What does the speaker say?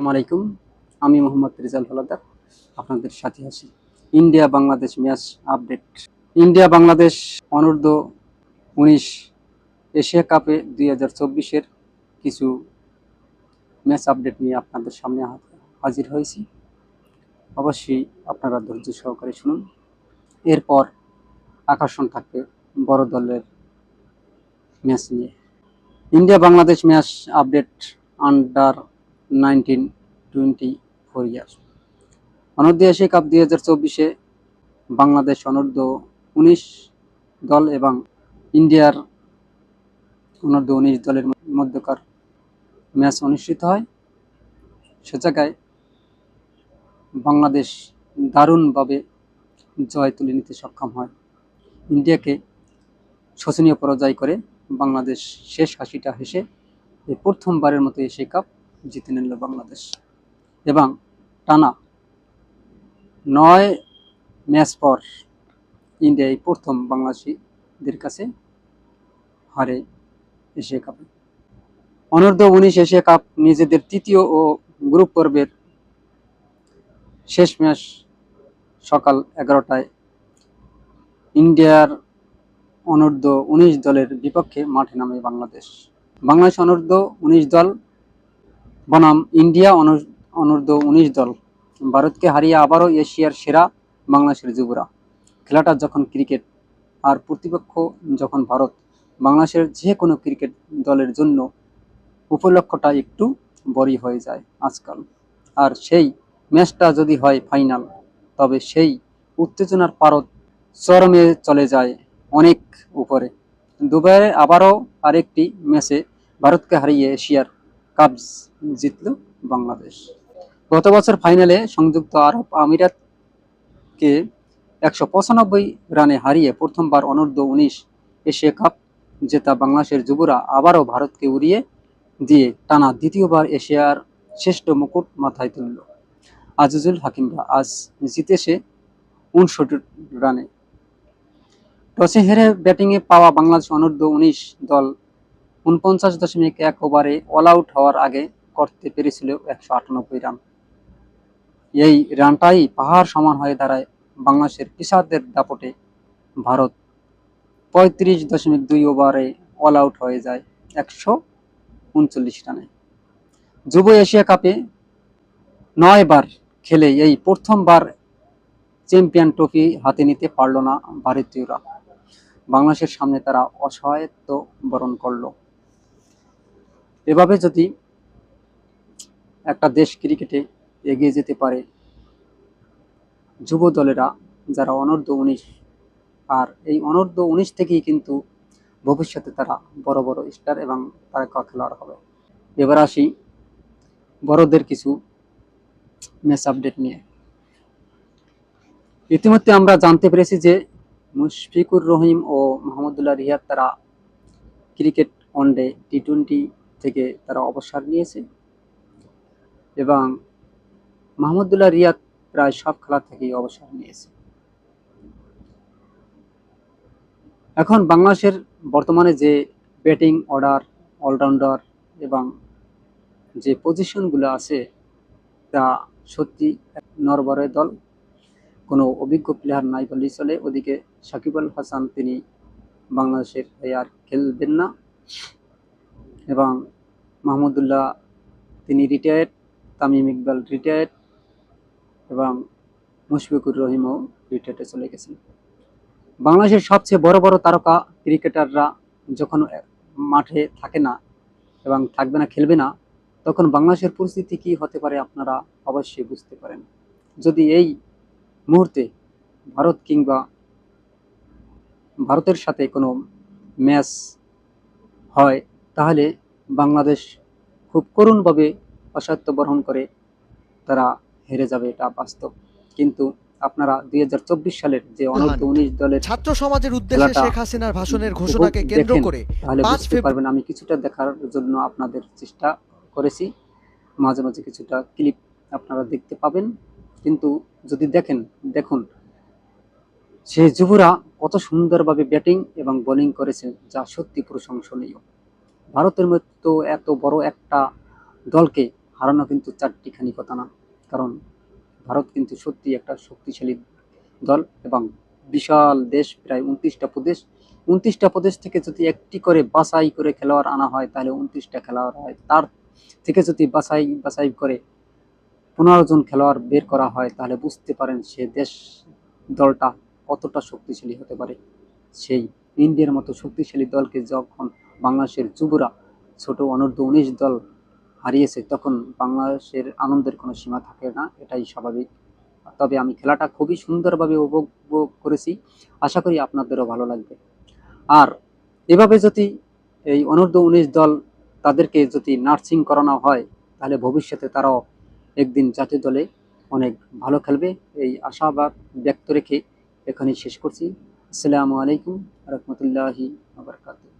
আসসালামু আলাইকুম। আমি মোহাম্মদ রিজাল হলাদার, আপনাদের সাথে আছি। India Bangladesh match update. India Bangladesh অনূর্ধ্ব উনিশ এশিয়া কাপে দুই হাজার চব্বিশের কিছু ম্যাচ আপডেট নিয়ে আপনাদের সামনে হাজির হয়েছি। অবশ্যই আপনারা ধৈর্য সহকারে শুনুন। এরপর আকর্ষণ থাকবে বড় দলের ম্যাচ নিয়ে। India Bangladesh match update under nineteen twenty four year অনূর্ধ্ব এশিয়া কাপ দুই হাজার চব্বিশে বাংলাদেশ অনূর্ধ্ব উনিশ দল এবং ইন্ডিয়ার অনূর্ধ্ব উনিশ দলের মধ্যকার ম্যাচ অনুষ্ঠিত হয়। সে জায়গায় বাংলাদেশ দারুণভাবে জয় তুলে নিতে সক্ষম হয়। ইন্ডিয়াকে শোচনীয় পরাজয় করে বাংলাদেশ শেষ হাসিটা হেসে এই প্রথমবারের মতো এশিয়া কাপ জিতে নিল বাংলাদেশ। এবং টানা নয় ম্যাচ পর ইন্ডিয়া এই প্রথম বাংলাদেশিদের কাছে হারে এশিয়া কাপে। অনূর্ধ্ব উনিশ এশিয়া কাপ নিজেদের তৃতীয় ও গ্রুপ পর্বের শেষ ম্যাচ সকাল এগারোটায় ইন্ডিয়ার অনূর্ধ্ব উনিশ দলের বিপক্ষে মাঠে নামে বাংলাদেশ। বাংলাদেশ অনূর্ধ্ব উনিশ দল বনাম ইন্ডিয়া অনূ- অনূর্ধ্ব উনিশ দল। ভারতকে হারিয়ে আবারও এশিয়ার সেরা বাংলাদেশের যুবরা। খেলাটা যখন ক্রিকেট আর প্রতিপক্ষ যখন ভারত, বাংলাদেশের যে কোনো ক্রিকেট দলের জন্য উপলক্ষটা একটু বড়ই হয়ে যায় আজকাল। আর সেই ম্যাচটা যদি হয় ফাইনাল, তবে সেই উত্তেজনার পারদ চরমে চলে যায় অনেক উপরে। দুবাইয়ে আবারও আরেকটি ম্যাচে ভারতকে হারিয়ে এশিয়ার কাপ জিতল বাংলাদেশ। গত বছর ফাইনালে সংযুক্ত আরব আমিরাতকে একশো পঁচানব্বই রানে হারিয়ে প্রথমবার অনূর্ধ্ব উনিশ এশিয়া কাপ জেতা বাংলাদেশের যুবরা আবারও ভারতকে উড়িয়ে দিয়ে টানা দ্বিতীয়বার এশিয়ার শ্রেষ্ঠ মুকুট মাথায় তুলল। আজিজুল হাকিমরা আজ জিতেছে উনষট্টি রানে। টসে হেরে ব্যাটিংয়ে পাওয়া বাংলাদেশ অনূর্ধ্ব উনিশ দল উনপঞ্চাশ দশমিক এক ওভারে অল আউট হওয়ার আগে করতে পেরেছিল একশো আটানব্বই রান। এই রানটাই পাহাড় সমান হয়ে দাঁড়ায় বাংলাদেশের পেশাদের দাপটে। ভারত পঁয়ত্রিশ দশমিক দুই ওভারে অল আউট হয়ে যায় একশো উনচল্লিশ রানে। যুব এশিয়া কাপে নয় বার খেলে এই প্রথমবার চ্যাম্পিয়ন ট্রফি হাতে নিতে পারল না ভারতীয়রা। বাংলাদেশের সামনে তারা অসহায়ত্ব বরণ করল। এভাবে যদি একটা দেশ ক্রিকেটে এগিয়ে যেতে পারে, যুব দলেরা যারা অনূর্ধ্ব উনিশ আর এই অনূর্ধ্ব উনিশ থেকেই কিন্তু ভবিষ্যতে তারা বড় বড় স্টার এবং তারকা খেলোয়াড় হবে। এবার আসি বড়দের কিছু ম্যাচ আপডেট নিয়ে। ইতিমধ্যে আমরা জানতে পেরেছি যে মুশফিকুর রহিম ও মোহাম্মদুল্লাহ রিয়াদ তারা ক্রিকেট ওয়ানডে টি টোয়েন্টি থেকে তারা অবসর নিয়েছে। এবং মাহমুদুল্লাহ রিয়াদ প্রায় সব খেলা থেকেই অবসর নিয়েছে। এখন বাংলাদেশের বর্তমানে যে ব্যাটিং অর্ডার অলরাউন্ডার এবং যে পজিশনগুলো আছে, তা সত্যি এক নরবরে দল। কোনো অভিজ্ঞ প্লেয়ার নাই বললেই চলে। ওদিকে সাকিব আল হাসান, তিনি বাংলাদেশের আর খেলবেন না। এবং মাহমুদুল্লাহ, তিনি রিটায়ার্ড তামিম ইকবাল রিটায়ার্ড এবং মুশফিকুর রহিমও রিটায়ার্ডে চলে গেছেন। বাংলাদেশের সবচেয়ে বড় বড় তারকা ক্রিকেটাররা যখন মাঠে থাকে না এবং থাকবে না, খেলবে না, তখন বাংলাদেশের পরিস্থিতি কী হতে পারে আপনারা অবশ্যই বুঝতে পারেন। যদি এই মুহূর্তে ভারত কিংবা ভারতের সাথে কোনো ম্যাচ হয়, তাহলে বাংলাদেশ খুব করুণভাবে অসত্য বরণ করে তারা হেরে যাবে এটা বাস্তব। কিন্তু আপনারা দুই হাজার চব্বিশ সালের যে অনূর্ধ্ব উনিশ দলের ছাত্র সমাজের উদ্দেশ্যে শেখ হাসিনার ভাষণের ঘোষণাকে কেন্দ্র করে তাহলে বুঝতে পারবেন আমি কিছুটা দেখার জন্য আপনাদের চেষ্টা করেছি। মাঝে মাঝে কিছুটা ক্লিপ আপনারা দেখতে পাবেন। কিন্তু যদি দেখেন দেখুন সে যুবরা কত সুন্দরভাবে ব্যাটিং এবং বোলিং করেছে যা সত্যি প্রশংসনীয়। ভারতের মতো এত বড় একটা দলকে হারানো কিন্তু চারটিখানি কথা না। কারণ ভারত কিন্তু সত্যি একটা শক্তিশালী দল এবং বিশাল দেশ, প্রায় উনত্রিশটা প্রদেশ। উনত্রিশটা প্রদেশ থেকে যদি একটি করে বাছাই করে খেলোয়াড় আনা হয়, তাহলে উনত্রিশটা খেলোয়াড় হয়। তার থেকে যদি বাছাই বাছাই করে পনেরো জন খেলোয়াড় বের করা হয়, তাহলে বুঝতে পারেন সে দেশ দলটা কতটা শক্তিশালী হতে পারে। সেই ইন্ডিয়ার মতো শক্তিশালী দলকে যখন বাংলাদেশের যুবরা, ছোট অনূর্ধ্ব উনিশ দল হারিয়েছে, তখন বাংলাদেশের আনন্দের কোনো সীমা থাকে না, এটাই স্বাভাবিক। তবে আমি খেলাটা খুবই সুন্দরভাবে উপভোগ করেছি, আশা করি আপনাদেরও ভালো লাগবে। আর এভাবে যদি এই অনূর্ধ্ব উনিশ দল তাদেরকে যদি নার্সিং করানো হয়, তাহলে ভবিষ্যতে তারাও একদিন জাতীয় দলে অনেক ভালো খেলবে, এই আশাবাদ ব্যক্ত রেখে এখানে শেষ করছি। আসসালামু আলাইকুম, রহমতুল্লাহি আবরকাতুহ